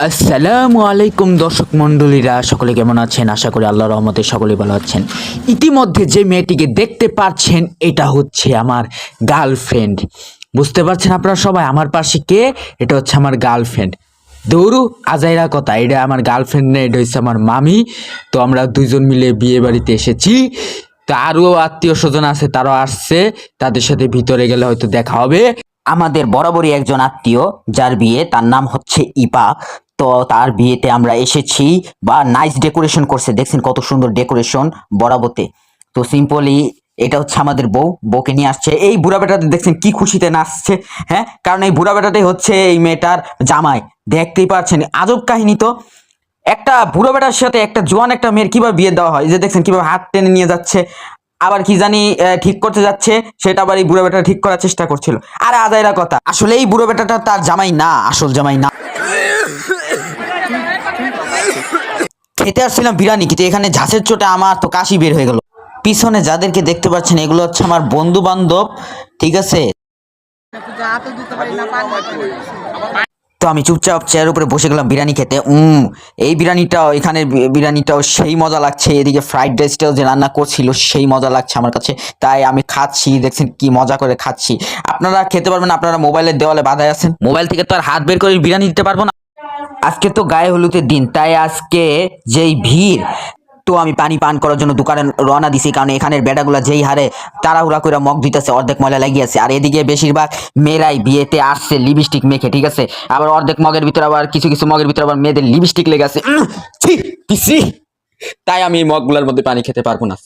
আসসালামু আলাইকুম দর্শক মণ্ডলীরা, সকলে কেমন আছেন? আশা করি আল্লাহ রহমতে সকলে ভালো আছেন। ইতিমধ্যে যে মেয়েটিকে দেখতে পাচ্ছেন, এটা হচ্ছে আমার গার্লফ্রেন্ড। বুঝতে পারছেন আপনারা সবাই, আমার পাশে কে? এটা হচ্ছে আমার গার্লফ্রেন্ড। দৌড়ু, আজাইরা কথা, এটা আমার গার্লফ্রেন্ড না, এটা হচ্ছে আমার মামি। তো আমরা দুইজন মিলে বিয়ে বাড়িতে এসেছি। তো আরও আত্মীয় স্বজন আছে, তারাও আসছে। তাদের সাথে ভিতরে গেলে হয়তো দেখা হবে। আমাদের বরাবরই একজন আত্মীয়, যার বিয়ে, তার নাম হচ্ছে ইপা। তো তার বিয়েতে আমরা এসেছি বা নাইস ডেকোরেশন করছে। দেখছেন কত সুন্দর ডেকোরেশন বরাবতে তো সিম্পলি এটা হচ্ছে আমাদের বউ। বউকে নিয়ে আসছে। এই বুড়া বেটাতে দেখছেন কি খুশিতে নাচছে হ্যাঁ? কারণ এই বুড়া বেটাটাই হচ্ছে এই মেয়েটার জামাই। দেখতেই পাচ্ছেন, আজব কাহিনী তো। একটা বুড়ো বেটার সাথে একটা জোয়ান একটা মেয়ের কীভাবে বিয়ে দেওয়া হয়? যে দেখছেন কীভাবে হাত টেনে নিয়ে যাচ্ছে। আবার কি জানি ঠিক করতে যাচ্ছে, সেটা আবার এই বুড়ো বেটা ঠিক করার চেষ্টা করছিল। আরে আদায়রা কথা। আসলে এই বুড়ো বেটাটা তার জামাই না, আসল জামাই না। খেতে আসছিলাম বিরিয়ানি, কিন্তু এখানে ঝাঁসের চোটে আমার তো কাশি বের হয়ে গেল। পিছনে যাদেরকে দেখতে পাচ্ছেন, এগুলো হচ্ছে আমার বন্ধু বান্ধব ঠিক আছে? তো আমি চুপচাপ চেয়ার উপরে বসে গেলাম বিরিয়ানি খেতে। উম, এই বিরিয়ানিটাও এখানে বিরিয়ানিটাও সেই মজা লাগছে। এদিকে ফ্রাইড রাইসটাও যে রান্না করছিল, সেই মজা লাগছে আমার কাছে। তাই আমি খাচ্ছি, দেখছেন কি মজা করে খাচ্ছি। আপনারা খেতে পারবেন আপনারা মোবাইলের দেওয়ালে বাধায় আছেন। মোবাইল থেকে তো আর হাত বের করে বিরিয়ানি দিতে পারব না। আজকে তো গায়ে হলুদের দিন, তাই আজকে যেই ভিড়, তো আমি পানি পান করার জন্য দোকানে রওনা দিছি, কারণ এখানের বেডাগুলা যেই হারে তাড়াহুড়া করে মগ দিতেছে, অর্ধেক ময়লা লাগিয়েছে আর এদিকে বেশিরভাগ মেয়েরাই বিয়েতে আসছে লিপস্টিক মেখে, ঠিক আছে আবার অর্ধেক মগের ভিতরে আবার কিছু কিছু মগের ভিতরে আবার মেয়েদের লিপস্টিক লেগে আছে। তাই আমি এই মগগুলোর মধ্যে পানি খেতে পারব না.